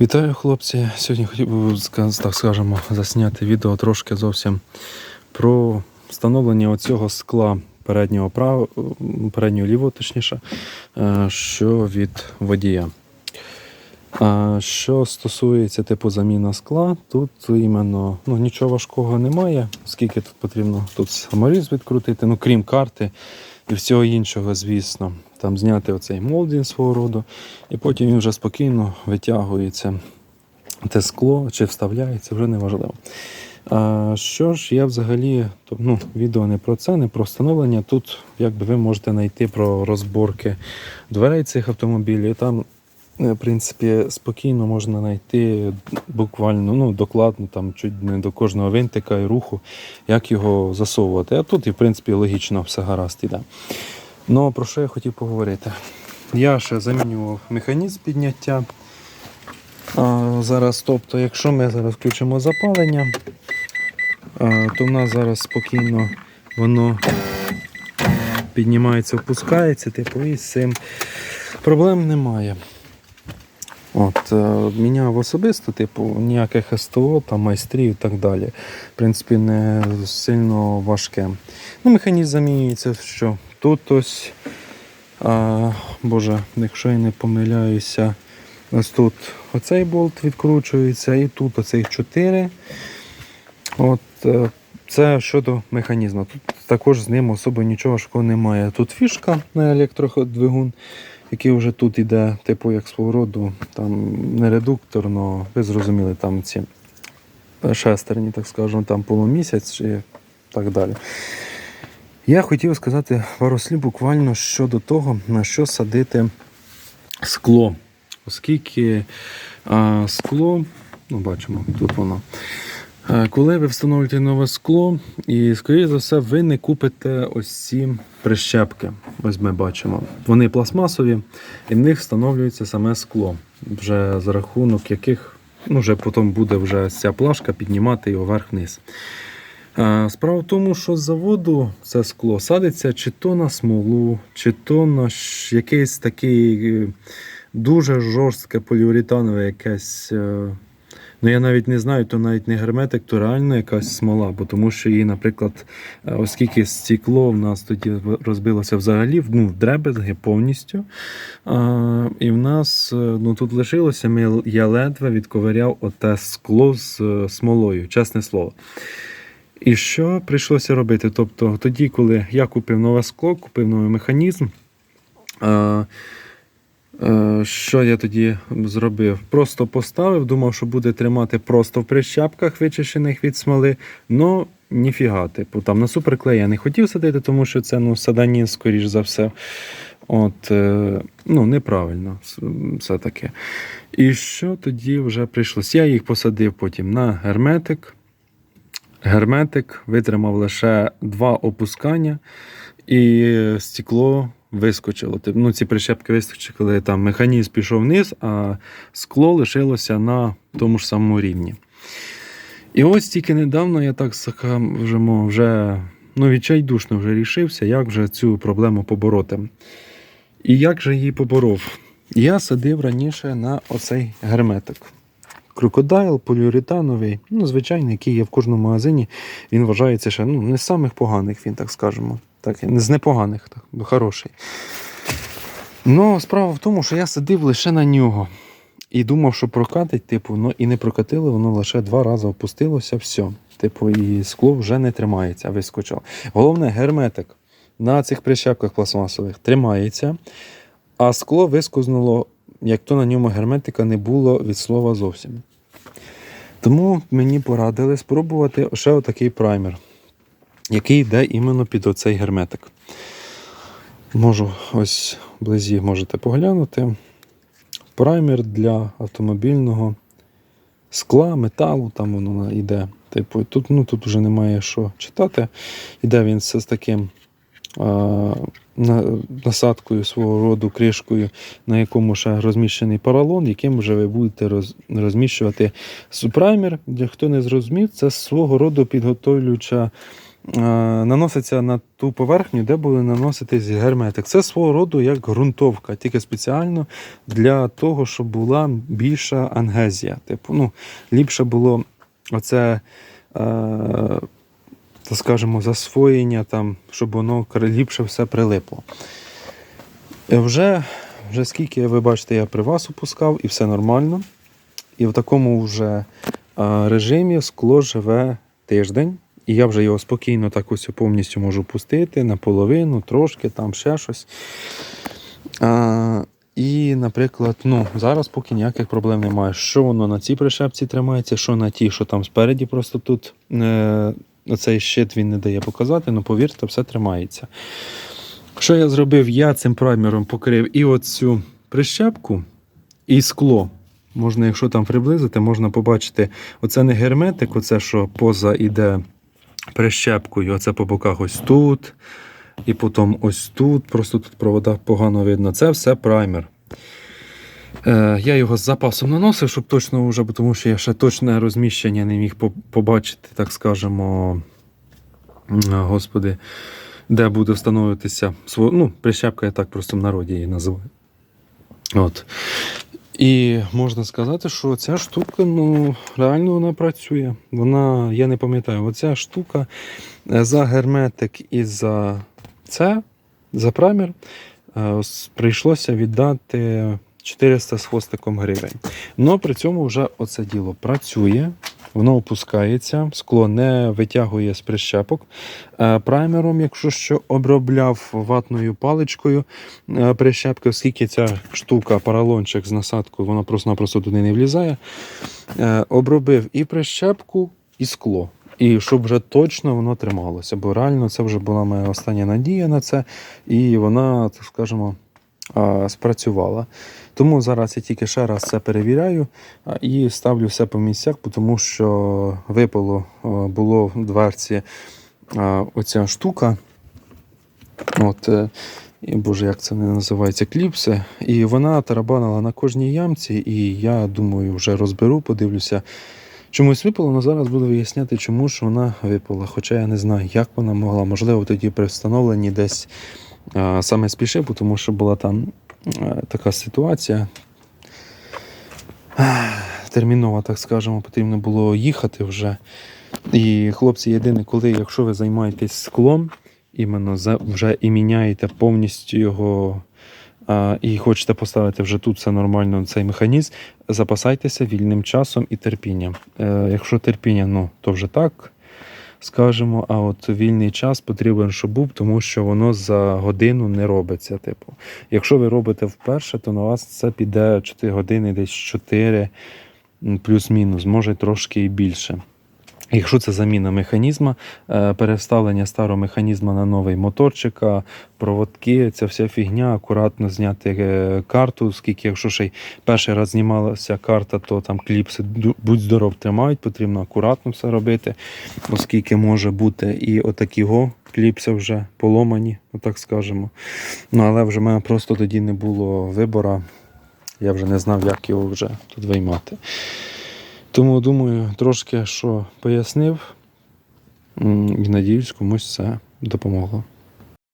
Вітаю, хлопці. Сьогодні хотів би так скажемо засняти відео трошки зовсім про встановлення оцього скла переднього прав... переднього лівого, точніше, е, що від водія. Що стосується типу заміна скла, тут іменно ну, нічого важкого немає, скільки тут потрібно тут саморіз відкрутити, ну крім карти і всього іншого, звісно. Там зняти оцей молдінг свого роду, і потім він вже спокійно витягується те скло чи вставляється, вже не важливо. А, що ж, я взагалі, ну, відео не про це, не про встановлення. Тут якби ви можете знайти про розборки дверей цих автомобілів. Там Е, В принципі, спокійно можна знайти буквально ну, докладно там чуть не до кожного винтика і руху, як його засовувати. А тут, і, в принципі, логічно все гаразд іде. Ну, про що я хотів поговорити? Я ще замінював механізм підняття. А, зараз, тобто, якщо ми зараз включимо запалення, а, то в нас зараз спокійно воно піднімається, опускається, типу, і з цим проблем немає. От, е, міняв особисто, типу, ніяких СТО, там, майстрів і так далі. В принципі, не сильно важке. Ну, механізм замінюється, що тут ось, а, боже, якщо я не помиляюся, ось тут оцей болт відкручується, і тут оцих 4. От, е, це щодо механізму. Тут також з ним особо нічого важкого немає. Тут фішка на електродвигун який вже тут іде, типу як свого роду, там не редуктор, ви зрозуміли, там ці шестерні, так скажемо, там полумісяць і так далі. Я хотів сказати пару слів буквально щодо того, на що садити скло. Оскільки а, скло, ну бачимо, тут воно. Е, Коли ви встановлюєте нове скло, і, скоріше за все, ви не купите ось ці прищепки. Ось ми бачимо. Вони пластмасові, і в них встановлюється саме скло, вже за рахунок яких ну, вже потім буде вже ця плашка піднімати його вверх-вниз. Е, Справа в тому, що з заводу це скло садиться чи то на смолу, чи то на якийсь такий е, дуже жорстке поліуретанове якесь. е, Ну, я навіть не знаю, то навіть не герметик, то реально якась смола, бо тому що її, наприклад, оскільки стекло в нас тоді розбилося взагалі, ну, в дребезги повністю. А, і в нас ну, тут лишилося, ми, я ледве відковиряв оте скло з смолою, чесне слово. І що прийшлося робити? Тобто, тоді, коли я купив нове скло, купив новий механізм. Що я тоді зробив? Просто поставив, думав, що буде тримати просто в прищепках, вичищених від смоли. Ну, ніфіга, типу, там на суперклей я не хотів садити, тому що це ну, саданін, скоріш за все. От, е, ну, неправильно все таке. І що тоді вже прийшлося? Я їх посадив потім на герметик. Герметик витримав лише два опускання, і стекло вискочило. Ну, ці прищепки вискочили, там механізм пішов вниз, а скло лишилося на тому ж самому рівні. І ось тільки недавно я так скажемо, вже ну, відчайдушно вже рішився, як вже цю проблему побороти. І як же її поборов? Я садив раніше на оцей герметик. Крокодайл поліуретановий, ну, звичайний, який є в кожному магазині. Він вважається ще ну, не з самих поганих, він так скажемо. Так, не з непоганих, так, хороший. Ну, справа в тому, що я садив лише на нього. І думав, що прокатить, типу, ну і не прокатило, воно лише два рази опустилося, все. Типу, і скло вже не тримається, вискочило. Головне, герметик на цих прищепках пластмасових тримається, а скло вискознуло, як то на ньому герметика не було від слова зовсім. Тому мені порадили спробувати ще отакий праймер, який йде іменно під оцей герметик. Можу ось вблизі можете поглянути. Праймер для автомобільного скла, металу, там воно йде. Типу, тут, ну, тут вже немає що читати. Іде він з таким насадкою свого роду, кришкою, на якому ще розміщений поролон, яким вже ви будете розміщувати супраймер. Хто не зрозумів, це свого роду підготовлююча наноситься на ту поверхню, де буде наноситись герметик. Це свого роду як ґрунтовка, тільки спеціально для того, щоб була більша ангезія. Типу, ну, ліпше було оце. Е, то скажімо, засвоєння, там, щоб воно ліпше все прилипло. І вже, вже скільки ви бачите, я при вас опускав, і все нормально. І в такому вже режимі скло живе тиждень. І я вже його спокійно так ось повністю можу пустити наполовину, трошки, там ще щось. А, і, наприклад, ну, зараз поки ніяких проблем немає. Що воно на цій прищепці тримається, що на тій, що там спереді, просто тут е, оцей щит він не дає показати, ну повірте, все тримається. Що я зробив? Я цим праймером покрив і оцю прищепку, і скло. Можна, якщо там приблизити, можна побачити, оце не герметик, оце, що поза іде прищепкою, оце по боках ось тут, і потім ось тут. Просто тут провода погано видно. Це все праймер. Е, я його з запасом наносив, щоб точно вже, тому що я ще точне розміщення не міг побачити, так скажемо, господи, де буде встановитися ну, прищепка, я так просто в народі її називаю. От. І можна сказати, що ця штука, ну, реально вона працює. Вона, я не пам'ятаю, оця штука е, за герметик і за це, за праймер, е, прийшлося віддати 400 з хвостиком гривень. Но при цьому вже оце діло працює, воно опускається, скло не витягує з прищепок. Е, Праймером, якщо що, обробляв ватною паличкою е, прищепки, оскільки ця штука, поролончик з насадкою, вона просто-напросто туди не влізає. Е, Обробив і прищепку, і скло. І щоб вже точно воно трималося, бо реально це вже була моя остання надія на це, і вона, так скажемо, спрацювала. Тому зараз я тільки ще раз це перевіряю і ставлю все по місцях, тому що випало було в дверці оця штука. От, е, і, боже, як це називається, кліпси. І вона тарабанила на кожній ямці, і я думаю, вже розберу, подивлюся. Чомусь випало, але зараз буду виясняти, чому ж вона випала. Хоча я не знаю, як вона могла. Можливо, тоді при встановленні десь саме спішив, тому що була там е, така ситуація. Терміново, так скажемо, потрібно було їхати вже. І хлопці, єдине, коли, якщо ви займаєтесь склом, іменно вже і міняєте повністю його. І хочете поставити вже тут все нормально, цей механізм, запасайтеся вільним часом і терпінням. Е, якщо терпіння, ну то вже так скажемо, а от вільний час потрібен, щоб був, тому що воно за годину не робиться. Типу, якщо ви робите вперше, то на вас це піде 4 години, десь 4 плюс-мінус, може трошки і більше. Якщо це заміна механізма, е, переставлення старого механізма на новий моторчика, проводки, ця вся фігня, акуратно зняти е, карту, оскільки якщо ще й перший раз знімалася карта, то там кліпси будь здоров тримають, потрібно акуратно все робити, оскільки може бути і отакі кліпси вже поломані, отак скажемо. Ну але вже в мене просто тоді не було вибора. Я вже не знав, як його вже тут виймати. Тому думаю, трошки що пояснив. І надіюсь, комусь це допомогло.